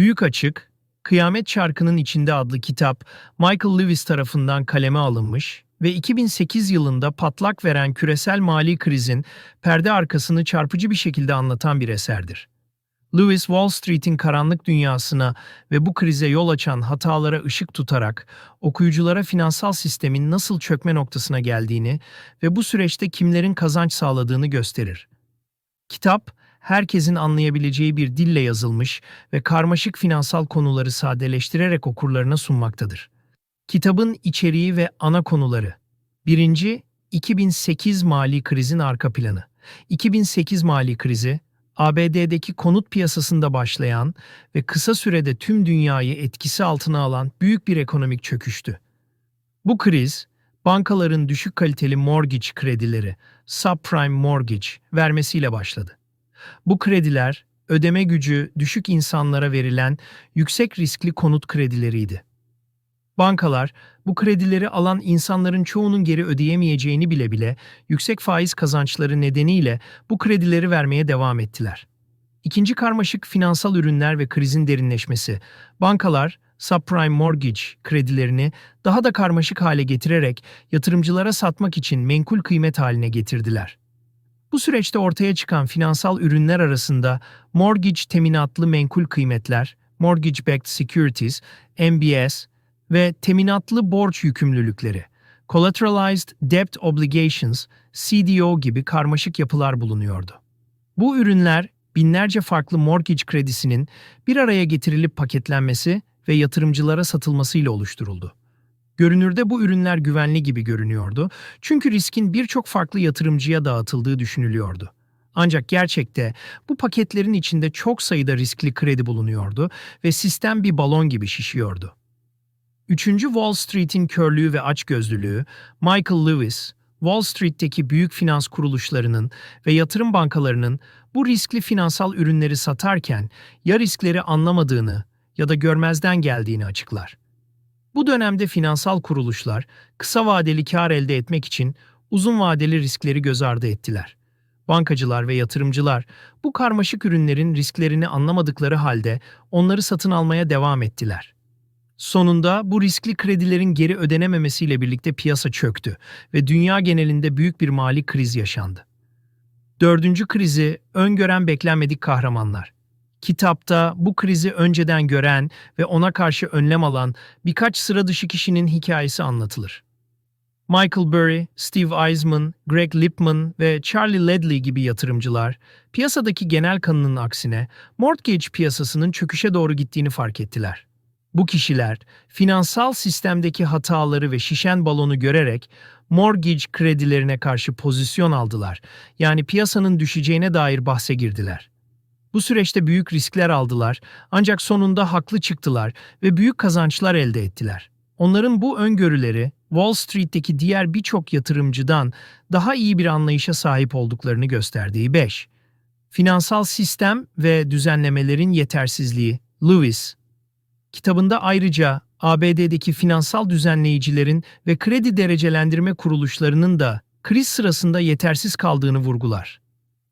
Büyük Açık, Kıyamet Çarkı'nın içinde adlı kitap Michael Lewis tarafından kaleme alınmış ve 2008 yılında patlak veren küresel mali krizin perde arkasını çarpıcı bir şekilde anlatan bir eserdir. Lewis, Wall Street'in karanlık dünyasına ve bu krize yol açan hatalara ışık tutarak okuyuculara finansal sistemin nasıl çökme noktasına geldiğini ve bu süreçte kimlerin kazanç sağladığını gösterir. Kitap, herkesin anlayabileceği bir dille yazılmış ve karmaşık finansal konuları sadeleştirerek okurlarına sunmaktadır. Kitabın içeriği ve ana konuları 1. 2008 mali krizin arka planı 2008 mali krizi, ABD'deki konut piyasasında başlayan ve kısa sürede tüm dünyayı etkisi altına alan büyük bir ekonomik çöküştü. Bu kriz, bankaların düşük kaliteli mortgage kredileri, subprime mortgage vermesiyle başladı. Bu krediler, ödeme gücü düşük insanlara verilen yüksek riskli konut kredileriydi. Bankalar, bu kredileri alan insanların çoğunun geri ödeyemeyeceğini bile bile yüksek faiz kazançları nedeniyle bu kredileri vermeye devam ettiler. İkinci karmaşık finansal ürünler ve krizin derinleşmesi. Bankalar, subprime mortgage kredilerini daha da karmaşık hale getirerek yatırımcılara satmak için menkul kıymet haline getirdiler. Bu süreçte ortaya çıkan finansal ürünler arasında mortgage teminatlı menkul kıymetler, mortgage-backed securities, MBS ve teminatlı borç yükümlülükleri, collateralized debt obligations, CDO gibi karmaşık yapılar bulunuyordu. Bu ürünler binlerce farklı mortgage kredisinin bir araya getirilip paketlenmesi ve yatırımcılara satılmasıyla oluşturuldu. Görünürde bu ürünler güvenli gibi görünüyordu çünkü riskin birçok farklı yatırımcıya dağıtıldığı düşünülüyordu. Ancak gerçekte bu paketlerin içinde çok sayıda riskli kredi bulunuyordu ve sistem bir balon gibi şişiyordu. Üçüncü Wall Street'in körlüğü ve açgözlülüğü, Michael Lewis, Wall Street'teki büyük finans kuruluşlarının ve yatırım bankalarının bu riskli finansal ürünleri satarken ya riskleri anlamadığını ya da görmezden geldiğini açıklar. Bu dönemde finansal kuruluşlar kısa vadeli kar elde etmek için uzun vadeli riskleri göz ardı ettiler. Bankacılar ve yatırımcılar bu karmaşık ürünlerin risklerini anlamadıkları halde onları satın almaya devam ettiler. Sonunda bu riskli kredilerin geri ödenememesiyle birlikte piyasa çöktü ve dünya genelinde büyük bir mali kriz yaşandı. Dördüncü krizi öngören beklenmedik kahramanlar. Kitapta bu krizi önceden gören ve ona karşı önlem alan birkaç sıra dışı kişinin hikayesi anlatılır. Michael Burry, Steve Eisman, Greg Lipman ve Charlie Ledley gibi yatırımcılar, piyasadaki genel kanının aksine mortgage piyasasının çöküşe doğru gittiğini fark ettiler. Bu kişiler, finansal sistemdeki hataları ve şişen balonu görerek mortgage kredilerine karşı pozisyon aldılar. Yani piyasanın düşeceğine dair bahse girdiler. Bu süreçte büyük riskler aldılar ancak sonunda haklı çıktılar ve büyük kazançlar elde ettiler. Onların bu öngörüleri Wall Street'teki diğer birçok yatırımcıdan daha iyi bir anlayışa sahip olduklarını gösterdiği 5. Finansal sistem ve düzenlemelerin yetersizliği Lewis Kitabında ayrıca ABD'deki finansal düzenleyicilerin ve kredi derecelendirme kuruluşlarının da kriz sırasında yetersiz kaldığını vurgular.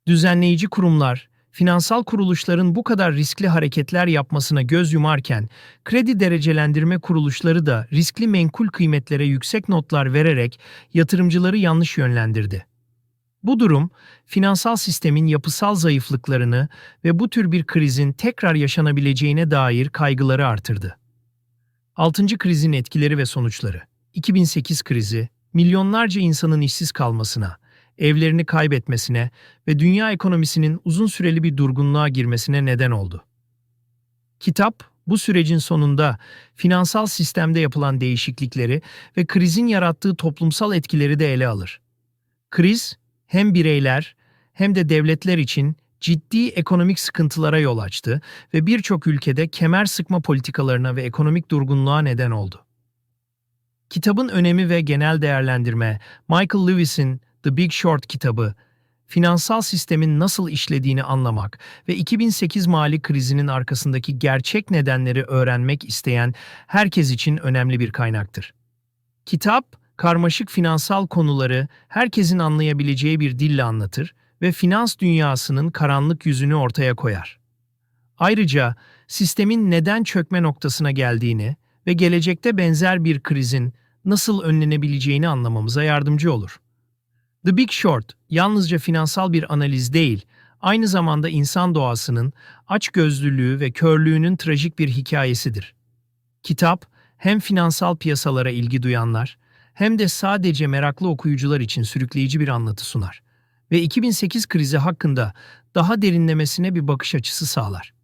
Düzenleyici kurumlar, finansal kuruluşların bu kadar riskli hareketler yapmasına göz yumarken, kredi derecelendirme kuruluşları da riskli menkul kıymetlere yüksek notlar vererek yatırımcıları yanlış yönlendirdi. Bu durum, finansal sistemin yapısal zayıflıklarını ve bu tür bir krizin tekrar yaşanabileceğine dair kaygıları artırdı. 6. krizin etkileri ve sonuçları 2008 krizi, milyonlarca insanın işsiz kalmasına, evlerini kaybetmesine ve dünya ekonomisinin uzun süreli bir durgunluğa girmesine neden oldu. Kitap, bu sürecin sonunda finansal sistemde yapılan değişiklikleri ve krizin yarattığı toplumsal etkileri de ele alır. Kriz, hem bireyler hem de devletler için ciddi ekonomik sıkıntılara yol açtı ve birçok ülkede kemer sıkma politikalarına ve ekonomik durgunluğa neden oldu. Kitabın önemi ve genel değerlendirme, Michael Lewis'in The Big Short kitabı, finansal sistemin nasıl işlediğini anlamak ve 2008 mali krizinin arkasındaki gerçek nedenleri öğrenmek isteyen herkes için önemli bir kaynaktır. Kitap, karmaşık finansal konuları herkesin anlayabileceği bir dille anlatır ve finans dünyasının karanlık yüzünü ortaya koyar. Ayrıca sistemin neden çökme noktasına geldiğini ve gelecekte benzer bir krizin nasıl önlenebileceğini anlamamıza yardımcı olur. The Big Short yalnızca finansal bir analiz değil, aynı zamanda insan doğasının açgözlülüğü ve körlüğünün trajik bir hikayesidir. Kitap hem finansal piyasalara ilgi duyanlar hem de sadece meraklı okuyucular için sürükleyici bir anlatı sunar ve 2008 krizi hakkında daha derinlemesine bir bakış açısı sağlar.